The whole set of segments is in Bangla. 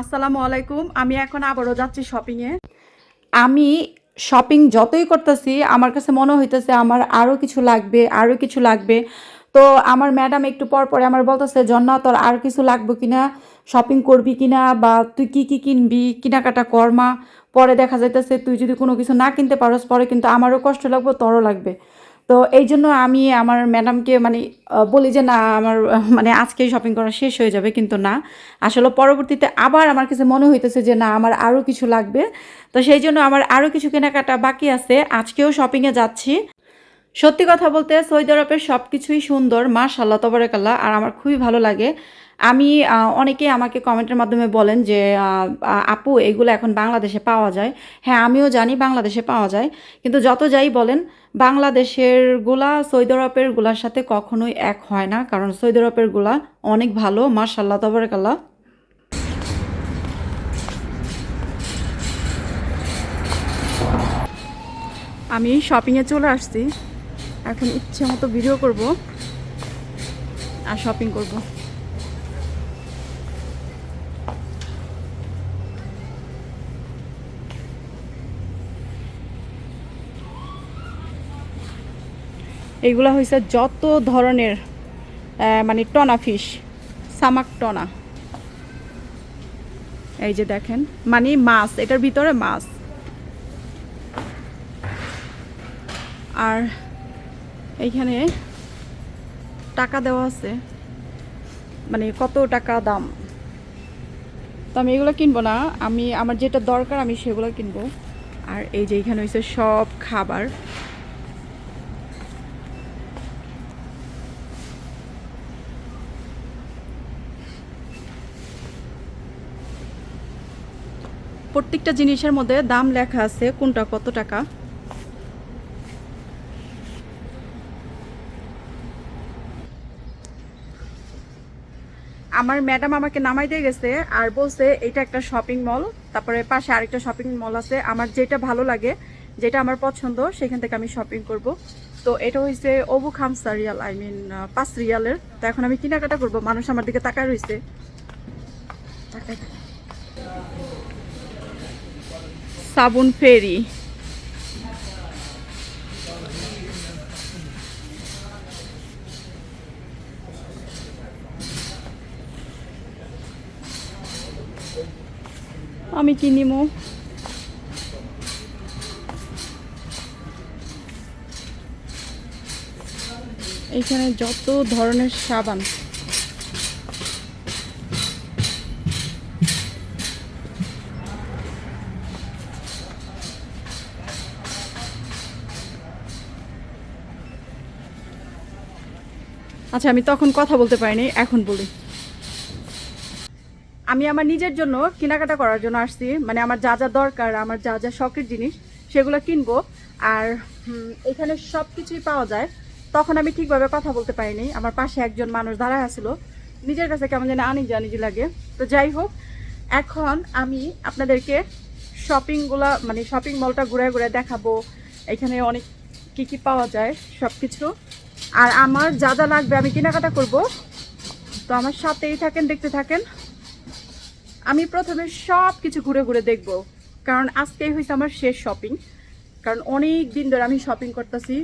আসসালামু আলাইকুম। আমি এখন আবারও যাচ্ছি শপিংয়ে আমি শপিং যতই করতেছি, আমার কাছে মনে হইতেছে আমার আরও কিছু লাগবে আরও কিছু লাগবে। তো আমার ম্যাডাম একটু পর পরে আমার বলতেছে, জন্না, তোর আর কিছু লাগবে কিনা? শপিং করবি কিনা? বা তুই কি কি কিনবি? কেনাকাটা কর্মা পরে দেখা যাইতেছে, তুই যদি কোনো কিছু না কিনতে পারোস, পরে কিন্তু আমারও কষ্ট লাগবে, তোরও লাগবে। তো এই জন্য আমি আমার ম্যাডামকে মানে বলি যে, না, আমার মানে আজকেই শপিং করা শেষ হয়ে যাবে। কিন্তু না, আসলে পরবর্তীতে আবার আমার কাছে মনে হইতেছে যে, না, আমার আরও কিছু লাগবে। তো সেই জন্য আমার আরও কিছু কেনাকাটা বাকি আছে, আজকেও শপিংয়ে যাচ্ছি। সত্যি কথা বলতে সৌদি আরবের সব কিছুই সুন্দর মাশাল্লাহ তবরাকাল্লাহ, আর আমার খুবই ভালো লাগে। আমি আহ, অনেকেই আমাকে কমেন্টের মাধ্যমে বলেন যে আপু এগুলো এখন বাংলাদেশে পাওয়া যায়। হ্যাঁ আমিও জানি বাংলাদেশে পাওয়া যায়। কিন্তু যত যাই বলেন বাংলাদেশেরগুলা সৌদি আরবেরগুলার সাথে কখনোই এক হয় না। কারণ সৌদি আরবেরগুলা অনেক ভালো মাশাল্লাহ তবরাকাল্লাহ। আমি শপিংয়ে চলে আসছি। এখন ইচ্ছে মতো ভিডিও করব। আর শপিং করব। এইগুলা হয়েছে যত ধরনের মানে টনা ফিশ, সামাক টনা। এই যে দেখেন মানে মাছ, এটার ভিতরে মাছ। আর এইখানে টাকা দেওয়া আছে মানে কত টাকা দাম। তো আমি এগুলো কিনবো না, আমি, আমার যেটা দরকার আমি সেগুলো কিনবো। আর এই যে এখানে হয়েছে সব খাবার। প্রত্যেকটা জিনিসের মধ্যে দাম লেখা আছে, কোনটা কত টাকা? আমার ম্যাডাম আমাকে নামাই দিয়ে গেছে আর বলছে, এটা একটা শপিং মল তারপরে পাশে আরেকটা শপিং মল আছে। আমার যেটা ভালো লাগে, যেটা আমার পছন্দ, সেখান থেকে আমি শপিং করব। তো এটা হয়েছে অবু খামসা রিয়াল আই মিন পাঁচ রিয়ালের। তো এখন আমি কেনাকাটা করব, মানুষ আমার দিকে তাকায় রয়েছে তাকায় সাবুন ফেরি। আমি কি নিমো? এইখানে যত ধরনের সাবান। আচ্ছা আমি তখন কথা বলতে পারিনি, এখন বলি। আমি আমার নিজের জন্য কেনাকাটা করার জন্য আসছি। মানে আমার যা যা দরকার, আমার যা যা শখের জিনিস, সেগুলো কিনবো। আর এখানে সব কিছুই পাওয়া যায়। তখন আমি ঠিকভাবে কথা বলতে পারিনি। আমার পাশে একজন মানুষ দাঁড়ায় আসছিল নিজের কাছে কেমন যেন আনিজি আনিজি লাগে। তো যাই হোক, এখন আমি আপনাদেরকে শপিংগুলা মানে শপিং মলটা ঘুরে ঘুরে দেখাবো। এখানে অনেক কি কি পাওয়া যায় সব কিছু আর আমার যা যা লাগবে আমি কেনাকাটা করব। তো আমার সাথেই থাকেন, দেখতে থাকেন। আমি প্রথমে সব কিছু ঘুরে ঘুরে দেখব। কারণ আজকেই হয়েছে আমার শেষ শপিং কারণ অনেক দিন ধরে আমি শপিং করতেছি।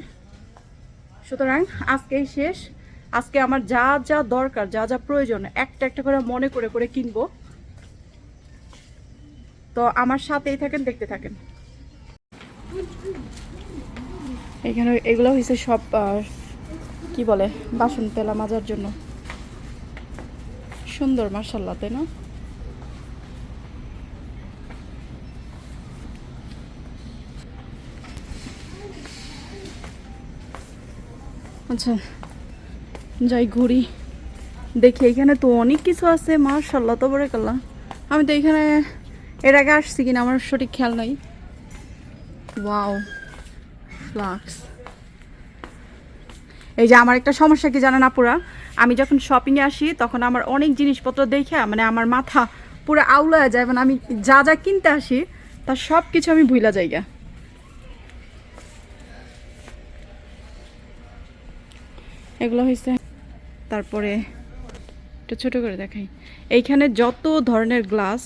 সুতরাং আজকেই শেষ। আজকে আমার যা যা দরকার, যা যা প্রয়োজন, একটা একটা করে মনে করে করে কিনবো। তো আমার সাথেই থাকেন, দেখতে থাকেন। এখানে এগুলো হয়েছে সব কি বলে, বাসন তেলা মাজার জন্য। সুন্দর মার্শাল্লাহ তাই না? আচ্ছা যাই ঘুরি, দেখি, এখানে তো অনেক কিছু আছে মার্শাল্লাহ তো বড় কাল্লা আমি তো এখানে, এর আগে আসছি কিনা, আমার সঠিক খেয়াল নাই। Wow, flask. এই যে আমার একটা সমস্যা কি জানেন আপুরা? আমি যখন শপিংয়ে আসি, তখন আমার অনেক জিনিসপত্র দেখে মানে আমার মাথা পুরো আউলায় যায়। মানে আমি যা যা কিনতে আসি, তার সব কিছু আমি ভুলা যাইগা এগুলো হয়েছে তারপরে একটু ছোটো করে দেখাই। এইখানে যত ধরনের গ্লাস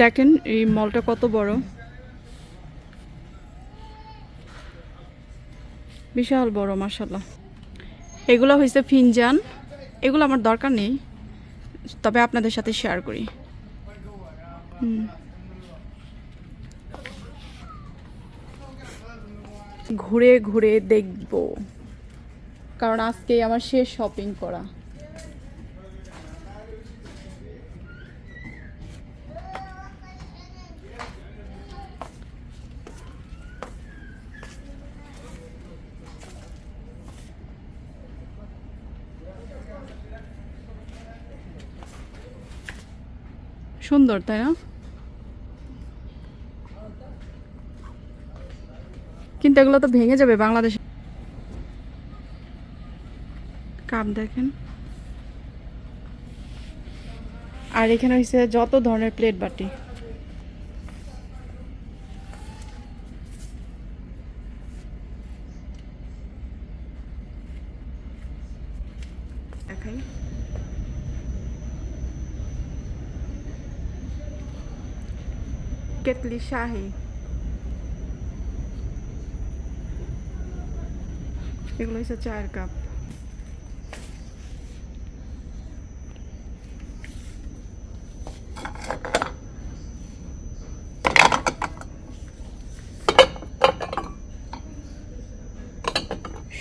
দেখেন এই মলটা কত বড়। বিশাল বড় মাসাল্লাহ এগুলো হয়েছে ফিনজান। এগুলো আমার দরকার নেই, তবে আপনাদের সাথে শেয়ার করি। ঘুরে ঘুরে দেখব। কারণ আজকে আমার শেষ শপিং করা। সুন্দর, তাই না? কিন্তু এগুলো তো ভেঙে যাবে বাংলাদেশে। কাপ দেখেন। আর এখানে হয়েছে যত ধরনের প্লেট বাটি দেখাই কেতলি শাহি এগুলো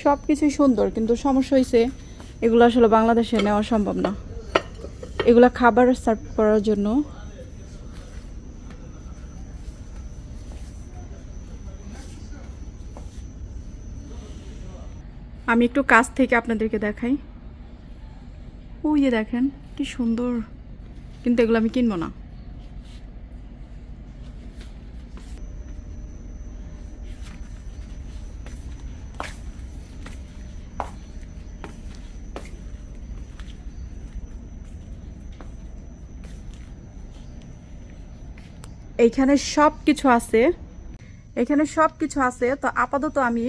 সব কিছুই সুন্দর, কিন্তু সমস্যা হয়েছে এগুলো আসলে বাংলাদেশে নেওয়া সম্ভব না। এগুলো খাবার সার্ভ করার জন্য আমি একটু কাছ থেকে আপনাদেরকে দেখাই। ওই যে দেখেন, কি সুন্দর। কিন্তু এগুলো আমি কিনবো না। এইখানে সব কিছু আছে। এখানে সব কিছু আছে, তো আপাতত আমি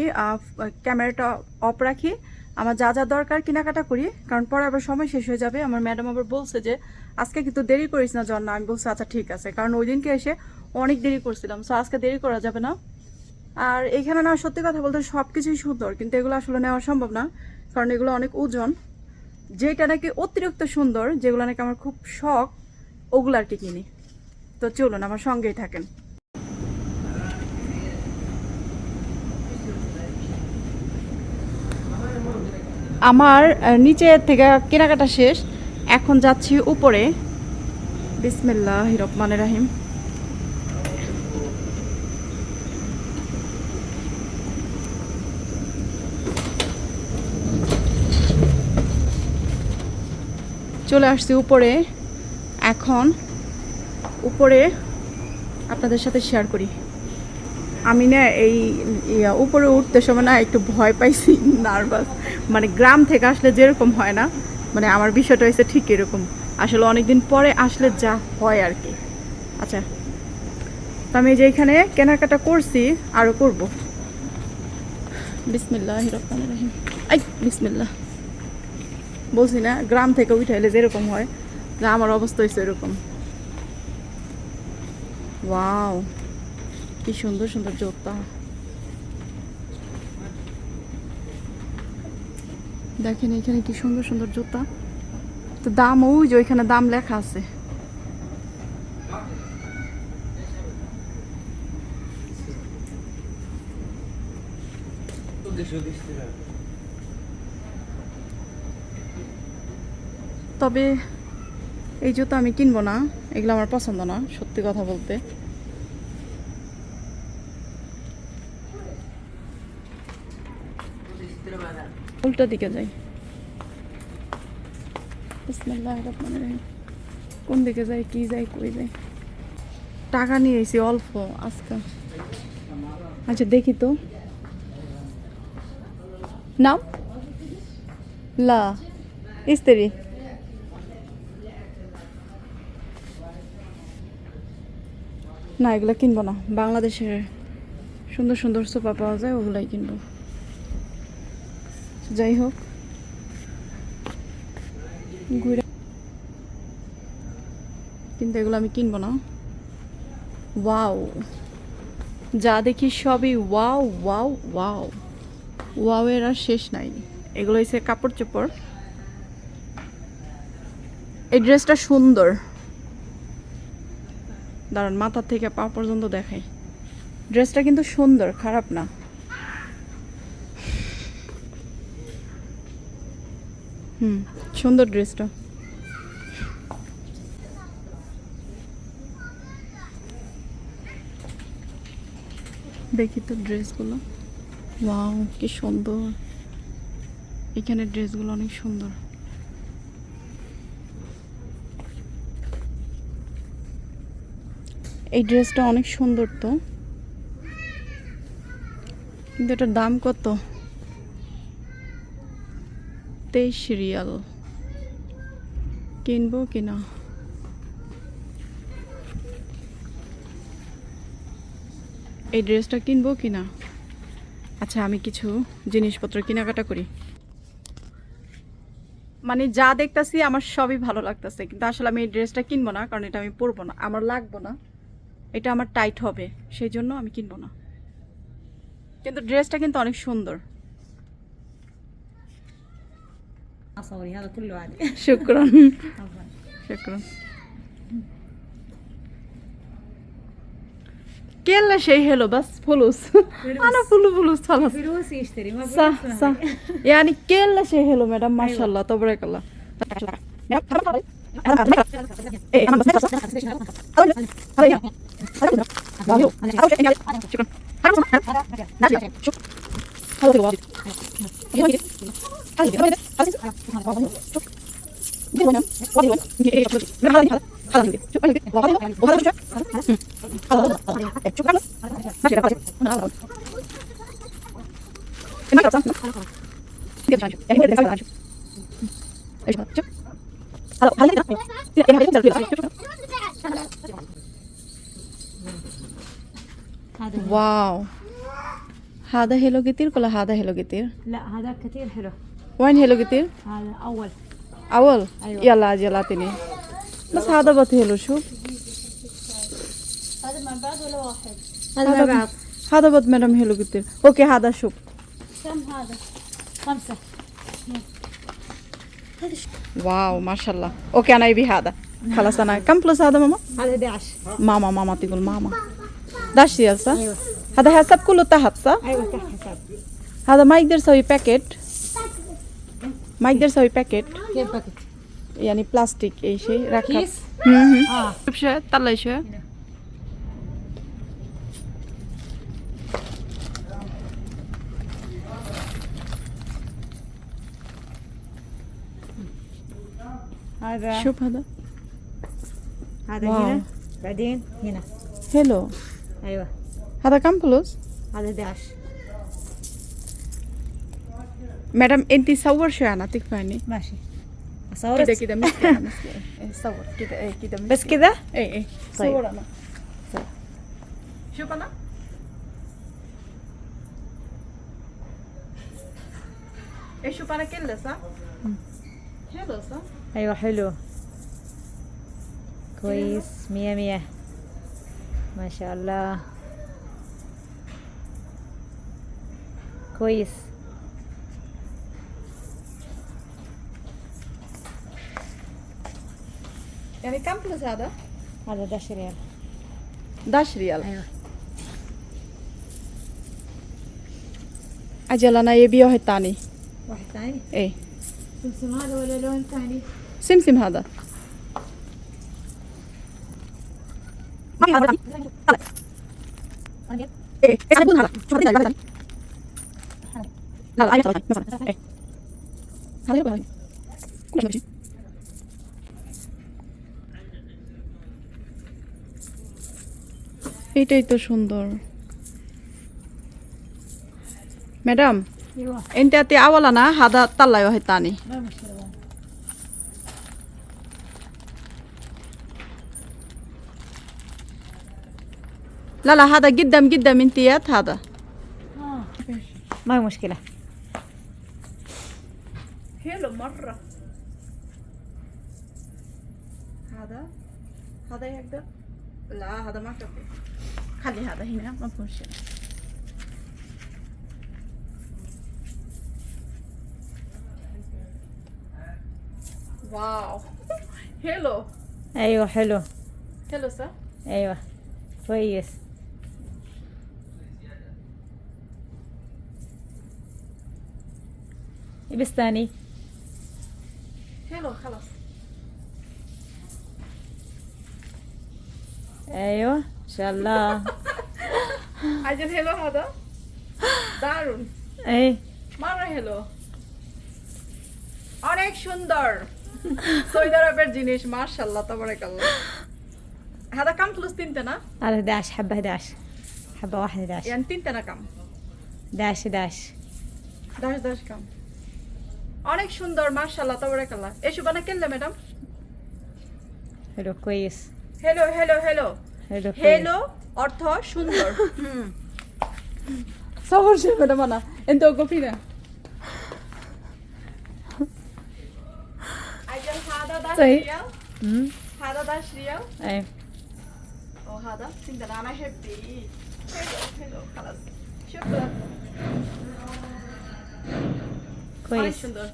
ক্যামেরাটা অফ রাখি। আমার যা যা দরকার কেনাকাটা করি, কারণ পরে আবার সময় শেষ হয়ে যাবে। আমার ম্যাডাম আবার বলছে যে, আজকে কিন্তু দেরি করিস না জন্য আমি বলছি আচ্ছা ঠিক আছে। কারণ ওই দিনকে এসে অনেক দেরি করছিলাম। সো আজকে দেরি করা যাবে না। আর এখানে না, সত্যি কথা বলতে সব কিছুই সুন্দর, কিন্তু এগুলো আসলে নেওয়া সম্ভব না, কারণ এগুলো অনেক ওজন। যেটা নাকি অতিরিক্ত সুন্দর, যেগুলো নাকি আমার খুব শখ, ওগুলো আর কি কিনি। তো চলুন, আমার সঙ্গেই থাকেন। আমার নিচে থেকে কেনাকাটা শেষ। এখন যাচ্ছি উপরে। বিসমিল্লাহ রহমান রাহিম। চলে আসছি উপরে। এখন উপরে আপনাদের সাথে শেয়ার করি। আমি না এই উপরে উঠতে সময় না একটু ভয় পাইছি নার্ভাস মানে গ্রাম থেকে আসলে যেরকম হয় না মানে আমার বিষয়টা হয়েছে ঠিক এরকম। আসলে অনেকদিন পরে আসলে যা হয় আর কি। আচ্ছা তো আমি যেখানে কেনাকাটা করছি আরও করব। বিসমিল্লাহ বিসমিল্লাহ। বলছি না, গ্রাম থেকে উঠাইলে যেরকম হয় যা আমার অবস্থা হয়েছে এরকম। ওয়াও। কি সুন্দর সুন্দর জুতা দেখেন এখানে কি সুন্দর সুন্দর জুতা তো দাম ওই যে ওইখানে দাম লেখা আছে। তবে এই জুতো আমি কিনবো না, এগুলো আমার পছন্দ না, সত্যি কথা বলতে। উল্টো দিকে যাই। কোন দিকে যাই, কি যাই, কই যাই। টাকা নিয়ে এসি অল্প আজকাল আচ্ছা দেখি তো। নাম? লা। ইস্তেরি। না, এগুলো কিনবো না। বাংলাদেশের সুন্দর সুন্দর সোফা পাওয়া যায়, ওগুলাই কিনবো। যাই হোক কিন্তু এগুলো আমি কিনবো না। ওয়াও। যা দেখি সবই ওয়াও ওয়াও ওয়াও। ওয়াও এর আর শেষ নাই। এগুলো হচ্ছে কাপড় চোপড়। এই ড্রেসটা সুন্দর। দাঁড়ান, মাথা থেকে পা পর্যন্ত দেখাই। ড্রেসটা কিন্তু সুন্দর, খারাপ না। হুম, সুন্দর ড্রেসটা। দেখি তো ড্রেসগুলো। ওয়াও, কি সুন্দর। এখানে ড্রেসগুলো অনেক সুন্দর। এই ড্রেসটা অনেক সুন্দর তো। কিন্তু এটার দাম কত? তেইশ রিয়াল কিনবো কিনা এই ড্রেসটা কিনবো কিনা আচ্ছা আমি কিছু জিনিসপত্র কেনাকাটা করি। মানে যা দেখতাছি আমার সবই ভালো লাগতেছে, কিন্তু আসলে আমি এই ড্রেসটা কিনবো না, কারণ এটা আমি পরবো না, আমার লাগবো না। এটা আমার টাইট হবে, সেই জন্য আমি কিনবো না। কিন্তু ড্রেসটা কিন্তু অনেক সুন্দর। صوري هذا كله عادي شكرا شكرا كل شيء حلو بس فلوس انا فلوس فلوس خلاص فلوس يشتري ما صح صح يعني كل شيء حلو مدام ما شاء الله تبارك الله شكرا Wow. هذا هيلو كتير ولا هذا هيلو كتير لا هذا كثير حلو وين هيلو كتير هذا أول اول أيوة. يلا اجي اعطيني بس هذا بط هيلو شوف هذا مع بعض ولا واحد؟ هذا هذا مع بعض هذا بط مدام هيلو كتير اوكي هذا شوف كم هذا؟ خمسة واو ما شاء الله اوكي انا ابي هذا خلاص انا كم بلس هذا ماما هذا 11 ماما ماما تقول ماما داش ريال صح أيوة هذا حسب كله تحت صح أيوة تحت حساب هذا ما يقدر يسوي باكيت ما يقدر يسوي باكيت كيف باكت؟ يعني بلاستيك اي شيء ركب كيس؟ مهم. آه شوف شوي طلعي شوي هذا شوف هذا هذا واو. هنا بعدين هنا حلو أيوة هذا كم فلوس؟ هذا 11 مدام انت صور شوي أنا تكفاني ماشي. كده أصورك كده أنا مسكي إيه، صور. كده إيه كده. بس كذا؟ إيه إيه. طيب. صور أنا. صور. شوف أنا. إيه شوف أنا كله صح؟ حلو صح؟ أيوة حلو. كويس. مية مية. ما شاء الله. كويس. يعني كم فلوس هذا؟ هذا 11 ريال. 11 ريال. أيوة. أجل أنا يبي واحد تاني. واحد ثاني إيه. سمسم هذا ولا لون ثاني سمسم هذا. إيه. إيه يكون هذا شوف هذا هذا لا لا مثلا مثلا ايه هذا يبقى هذا كل شيء এটাই তো সুন্দর ম্যাডাম ايوه انت اتي اولا هذا طلعي واحد تاني ما مشكلة لا لا هذا قدام قدام انتيات هذا ما هي مشكلة حلو مرة. هذا؟ هذا يقدر؟ لا هذا ما كفي خلي هذا هنا ما في مشكلة واو. حلو. أيوة حلو. حلو صح؟ أيوة كويس. بس ثاني حلو خلاص أيوة إن شاء الله عجل حلو هذا দারুন أي মারা হেলো অনেক সুন্দর সৌদি আরবের জিনিস মার্শাল্লাহ তাবারাকাল্লাহ هذا كم فلوس تنتنا هذا 11 حبة 11 حبة واحدة 11 يعني تنتنا كم 11 11 দশ দশ কাম অনেক সুন্দর মার্শাল্লাহ তাবারাকাল্লাহ এসো বানা কেনলে ম্যাডাম হ্যালো কইস hello hello hello hello hello অর্থ সুন্দর সবর সে ম্যাডাম না এন্ত কপি না আইজান হাদা দা সাই হুম হাদা দা শ্রিয়া এই ও হাদা সিন্দানা হ্যাপি হ্যালো হ্যালো খালাস শুকরান كويس সুন্দর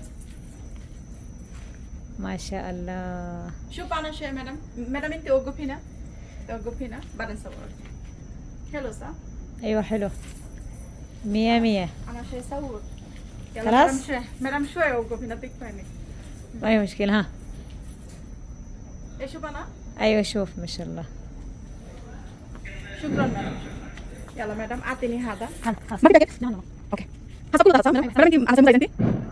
ما شاء الله شوف انا شيء مدام مدام انت وقفي هنا وقفي هنا بعدين نصور حلو صح أيوة حلو مية مية انا شيء صور خلاص؟ مدام شوي مدام شوي وقفي هنا تكفيني ما هي مشكلة ها ايش شوف انا أيوة شوف ما شاء الله شكرا مدام يلا مدام اعطيني هذا خلاص ما في باكيت؟ لا لا اوكي حسب كل هذا صح مدام مدام انت انا سمعت انت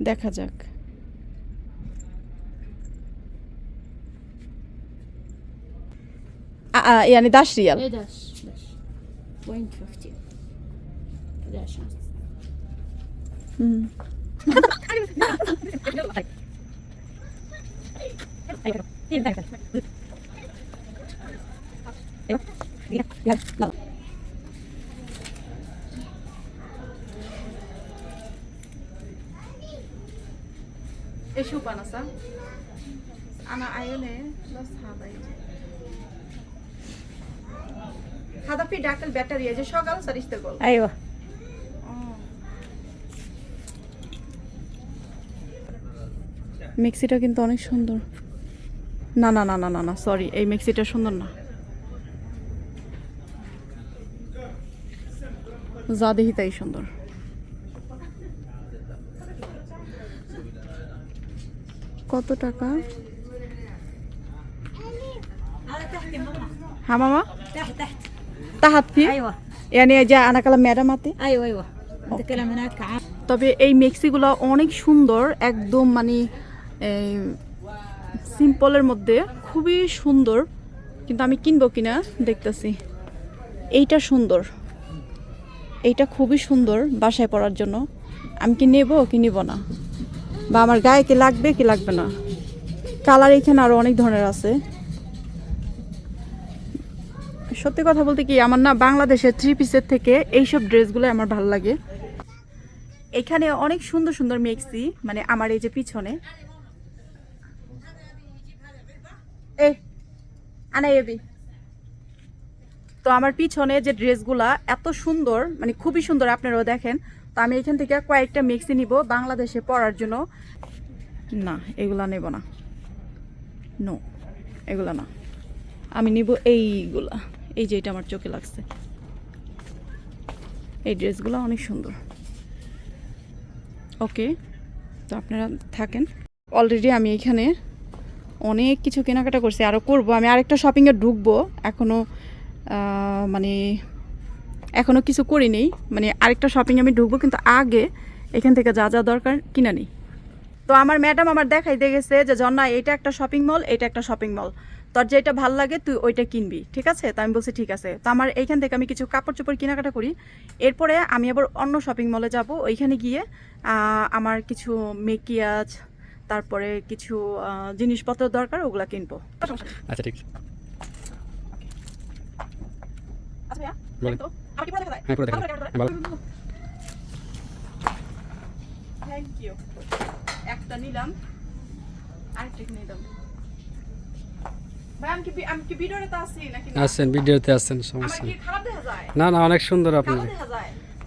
দেখা যাক আ- আ, يعني 10 ريال 11 بوينت 50 11 مم. ايوه يلا يلا ايش هو بنصة؟ انا عيوني بس هذا يجي. هذا في داخل البطارية যে সকাল সারিস্তে গল أيوة মিক্সিটা কিন্তু অনেক সুন্দর না না না না না না সরি এই মিক্সিটা সুন্দর না যা দেখি তাই সুন্দর কত টাকা হ্যাঁ মামা تحت تحت তাহাত ফি أيوة يعني যা আনা কালা ম্যাডাম আতে أيوة أيوة نتكلم هناك عن তবে এই মেক্সিগুলো অনেক সুন্দর একদম মানে সিম্পলের মধ্যে খুবই সুন্দর কিন্তু আমি কিনবো কিনা দেখতেছি এইটা সুন্দর এইটা খুবই সুন্দর বাসায় পরার জন্য আমি কি নেব কি নিব না বা আমার গায়ে কি লাগবে কি লাগবে না। কালার এখানে আরও অনেক ধরনের আছে। সত্যি কথা বলতে কি, আমার না বাংলাদেশের থ্রি পিসের থেকে এইসব ড্রেসগুলো আমার ভালো লাগে। এখানে অনেক সুন্দর সুন্দর মেক্সি মানে আমার এই যে পিছনে। তো আমার পিছনে যে ড্রেসগুলা এত সুন্দর মানে খুবই সুন্দর, আপনারাও দেখেন। তো আমি এখান থেকে কয়েকটা মেক্সি নিব বাংলাদেশে পরার জন্য। না, এগুলা নেব না। নো এগুলা না। আমি নিব এইগুলা। এই যে এটা আমার চোখে লাগছে। এই ড্রেসগুলো অনেক সুন্দর। ওকে, তো আপনারা থাকেন। অলরেডি আমি এখানে অনেক কিছু কেনাকাটা করছি। আরও করব। আমি আরেকটা শপিংয়ে ঢুকবো। এখনও মানে এখনও কিছু করিনি মানে আরেকটা শপিং আমি ঢুকবো কিন্তু আগে এখান থেকে যা যা দরকার কিনা নিই। তো আমার ম্যাডাম আমার দেখাই দিয়ে গেছে যে জন্না এটা একটা শপিং মল এটা একটা শপিং মল তোর যেটা ভালো লাগে তুই ওইটা কিনবি ঠিক আছে? তো আমি বলছি ঠিক আছে। তো আমার এইখান থেকে আমি কিছু কাপড় চোপড় কেনাকাটা করি। এরপরে আমি আবার অন্য শপিং মলে যাব। ওইখানে গিয়ে আমার কিছু মেকিয়াজ তারপরে কিছু জিনিসপত্র দরকার ওগুলা কিনবো। আচ্ছা ঠিক আছে। হ্যাঁ, পুরো দেখা। থ্যাংক ইউ একটা নিলাম আরেকটা নিলাম। ভিডিওতে আছি না? সমস্যা না না অনেক সুন্দর আপনি।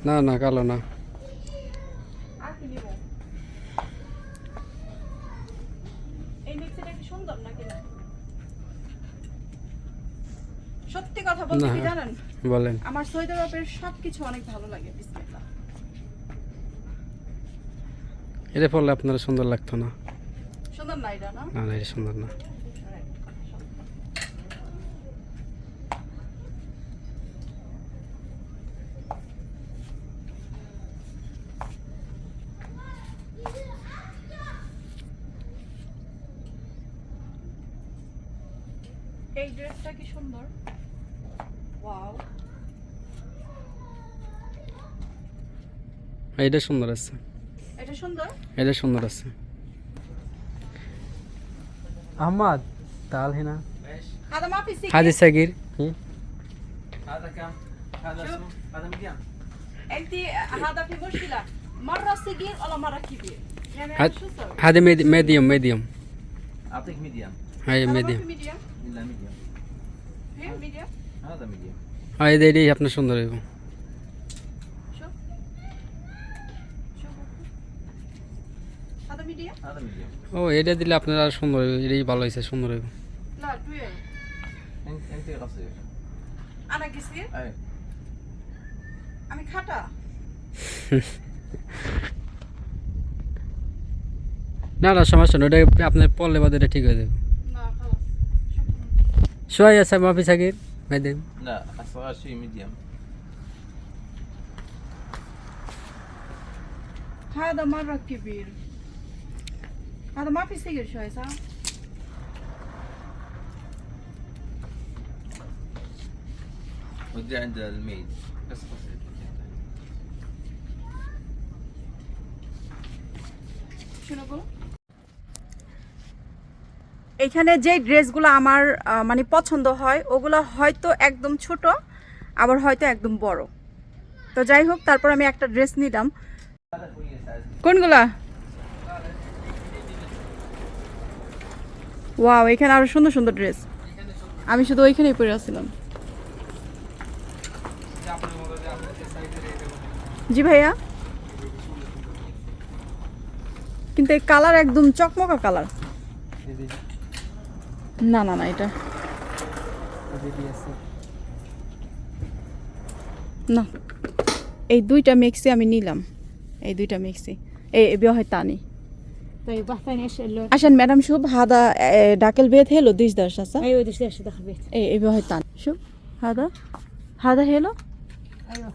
না না কালো না। সত্যি কথা বলতে কি জানেন? বলেন। আমার সৈয়দ আরবের সবকিছু অনেক ভালো লাগে বিসমিল্লাহ। এটা পড়লে আপনার সুন্দর লাগতো না। সুন্দর না এটা না? না না এটা সুন্দর না এই ড্রেসটা কি সুন্দর ওয়াও এটা সুন্দর আছে এটা সুন্দর এটা সুন্দর আছে আহমদ তাল হিনা هذا ما في سكر হাদি সাগির কি هذا كم؟ هذا شوف. اسمه هذا مليان انت هذا في مشكله مره صغير ولا مره كبير يعني هاد- أنا شو اسوي هذا ميديوم ميديوم اعطيك ميديم هاي هذا ما في ميديوم ميديم الا ميديم في ميديم هذا ميديم হ্যাঁ এটা এটাই আপনার সুন্দর হইব ও এটা দিলে আপনার আর সুন্দর হইব এটাই ভালো হয়েছে সুন্দর হইব لا دويل انت انت قصير انا قصير اي আমি খাটা না না সমস্যা নেই ওটা আপনার পড়লে বাদে এটা ঠিক হয়ে যাবে না خلاص شكرا شوية سا ما في ساقير ميديوم لا اصغر شيء ميديم هذا مرة كبير هذا ما في سجل شوي صح؟ ودي عند الميد بس قصير শুনে বলো এখানে যে ড্রেসগুলো আমার আহ, মানে পছন্দ হয় ওগুলো হয়তো একদম ছোট আবার হয়তো একদম বড় তো যাই হোক তারপর আমি একটা ড্রেস নিলাম কোনগুলা ওয়াও এখানে আরও সুন্দর সুন্দর ড্রেস আমি শুধু ওইখানেই পরে আসছিলাম জি ভাইয়া? কিন্তু এই কালার একদম চকমকা কালার না না না, এটা। না, এই দুইটা মিক্সি আমি নিলাম। এই দুইটা মিক্সি এই বিয়ে তানি। طيب واحد ثاني إيش اللون؟ عشان مدام شوف هذا آه، داك البيت هيلو ديش داش هسه أيوه دش دش داخل البيت. اي اي بيوهي تاني شوف هذا هذا هيلو؟ أيوه.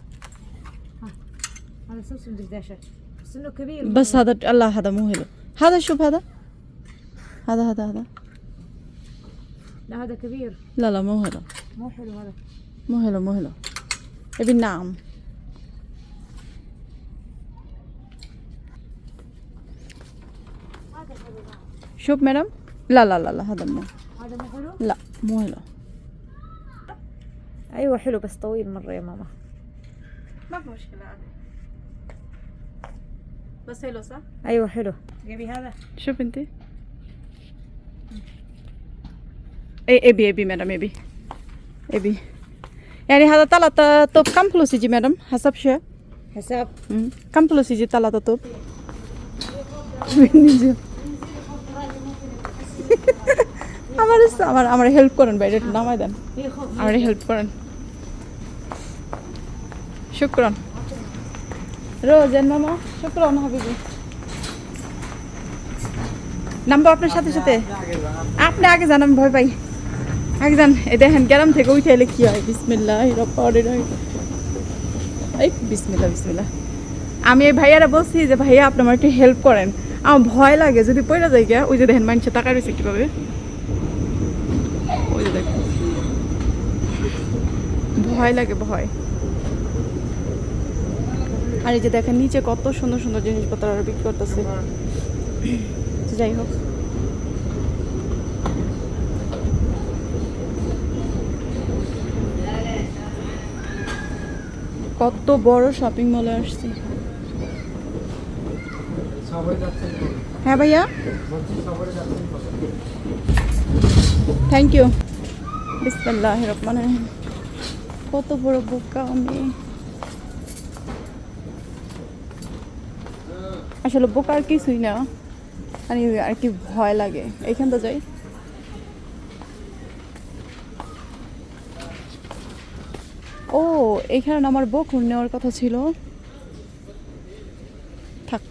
ها هذا سمسم دش داشة بس إنه كبير. بس هذا لا هذا مو هيلو. هذا شوف هذا. هذا هذا هذا. لا هذا كبير. لا لا مو هيلو. مو حلو هذا. مو هيلو مو هيلو. ابي النعم شوف مدام لا لا لا لا هذا مو هذا مو حلو؟ لا مو هيلو أيوه حلو بس طويل مرة يا ماما. ما في مشكلة عادي. بس هيلو صح؟ أيوه حلو. جيبي هذا. شوف انت. اي ابي ابي مدام ابي ابي يعني هذا ثلاثة طوب. كم فلوس يجي مدام حسب شو؟ حساب. كم فلوس يجي ثلاثة طوب؟ আমার আমার আমার হেল্প করেন ভাই, এটা নামাই দেন। আমার হেল্প করেন। শুক্রন। রোজেন মামা, শুক্রন হাবিবি। নামবো আপনার সাথে সাথে। আপনি আগে জানান ভয় পাই। একজন এই দেখেন, গ্রাম থেকে উঠে এলে কি হয়? রহিম। এই বিসমিল্লাহ বিসমিল্লাহ। আমি এই ভাইয়ারা বলছি যে, ভাইয়া, আপনি আমার একটু হেল্প করেন। আমার ভয় লাগে, যদি পয়লা যায় ওই যে দেখেন, মানুষের টাকা রয়েছে কীভাবে ওই যে দেখেন ভয় লাগে, ভয়। আর এই যে দেখেন, নিচে কত সুন্দর সুন্দর জিনিসপত্র আর বিক্রি করতেছে। যাই হোক। কত বড় শপিং মলে আসছি। হ্যাঁ ভাইয়া? থ্যাংক ইউ বিসমিল্লাহ রহমান রহিম। কত বড় বোকা আমি। আসলে বোকা আর কিছুই না। মানে আর কি ভয় লাগে। এইখান তো যাই। ও এইখানে না আমার বকুর নেওয়ার কথা ছিল। থাক।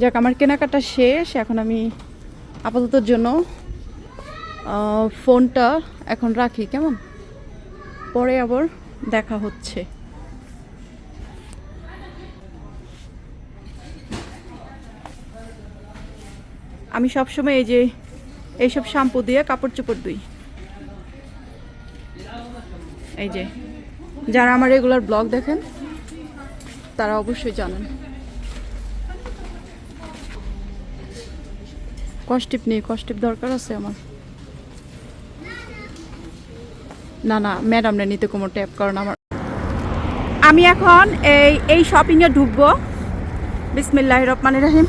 যাক, আমার কেনাকাটা শেষ। এখন আমি আপাততর জন্য ফোনটা এখন রাখি, কেমন? পরে আবার দেখা হচ্ছে। আমি সবসময় এই যে এইসব শ্যাম্পু দিয়ে কাপড় চোপড় ধুই। এই যে, যারা আমার রেগুলার ব্লগ দেখেন, তারা অবশ্যই জানেন। কস্টিপ নেই কস্টিপ দরকার আছে আমার। না না ম্যাডাম না নিতে কোনো ট্যাপ কারণ আমার আমি এখন এই এই শপিংয়ে ঢুকবো। বিসমিল্লাহ রহমান রাহিম।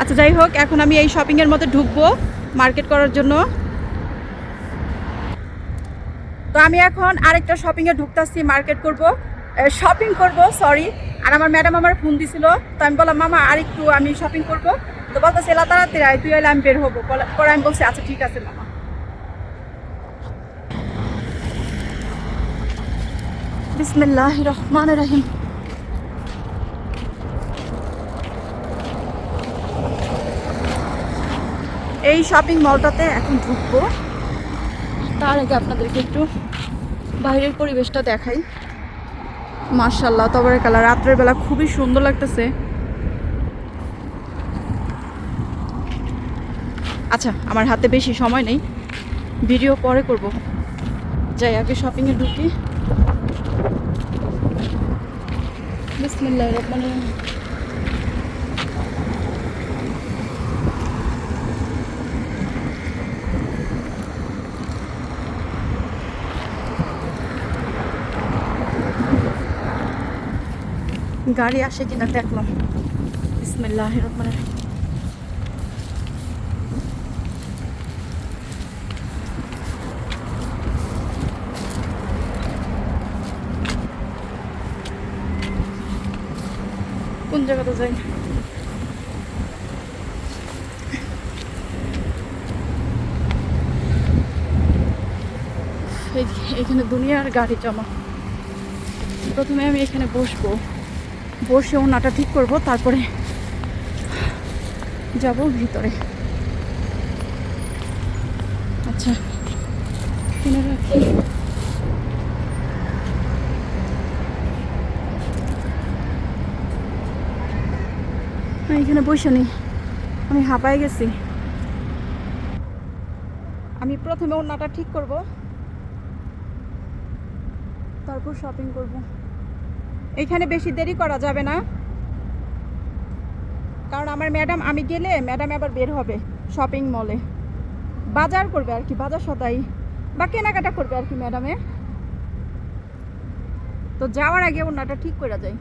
আচ্ছা যাই হোক, এখন আমি এই শপিংয়ের মধ্যে ঢুকবো মার্কেট করার জন্য। তো আমি এখন আরেকটা শপিংয়ে ঢুকতেছি মার্কেট করব। শপিং করব সরি আর আমার ম্যাডাম আমার ফোন দিছিল, তো আমি বললাম, মামা, আরেকটু আমি শপিং করব। তো বলতেছে, এলা তাড়াতাড়ি তুই এলে আমি বের হব। পরে আমি বলছি আচ্ছা ঠিক আছে, মামা। বিসমিল্লাহ রহমান রাহিম এই শপিং মলটাতে এখন ঢুকবো। তার আগে আপনাদেরকে একটু বাইরের পরিবেশটা দেখাই। মার্শাল্লাহ তবে কালার। রাত্রের বেলা খুবই সুন্দর লাগতেছে। আচ্ছা আমার হাতে বেশি সময় নেই। ভিডিও পরে করব। যাই, আগে শপিংয়ে ঢুকি। বিসমিল্লাহ রহমান গাড়ি আসে কিনা দেখলাম। বিসমিল্লাহ রহমান কোন জায়গাতে যাই? এখানে দুনিয়ার গাড়ি জমা। প্রথমে আমি এখানে বসবো। বসে ওনাটা ঠিক করব, তারপরে যাব ভিতরে। আচ্ছা রাখি। এখানে বসে নেই আমি হাঁপায় গেছি। আমি প্রথমে ওনাটা ঠিক করব। তারপর শপিং করব। এখানে বেশি দেরি করা যাবে না। কারণ আমার ম্যাডাম, আমি গেলে ম্যাডাম আবার বের হবে শপিং মলে বাজার করবে আর কি, বাজার সদাই বা কেনাকাটা করবে আর কি ম্যাডামে তো যাওয়ার আগে ওনাটা ঠিক করে যায়।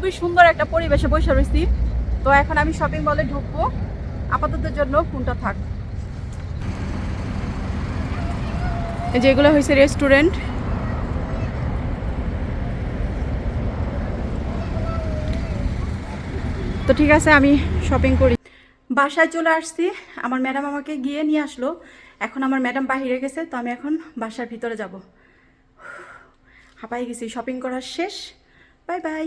খুবই সুন্দর একটা পরিবেশে বসে রয়েছি। তো এখন আমি শপিং মলে ঢুকবো। আপাতত জন্য ফোনটা থাক। এই যে এগুলো হয়েছে রেস্টুরেন্ট তো ঠিক আছে, আমি শপিং করি। বাসায় চলে আসছি। আমার ম্যাডাম আমাকে গিয়ে নিয়ে আসলো। এখন আমার ম্যাডাম বাহিরে গেছে, তো আমি এখন বাসার ভিতরে যাব। হাঁপাই গেছি। শপিং করার শেষ। Bye bye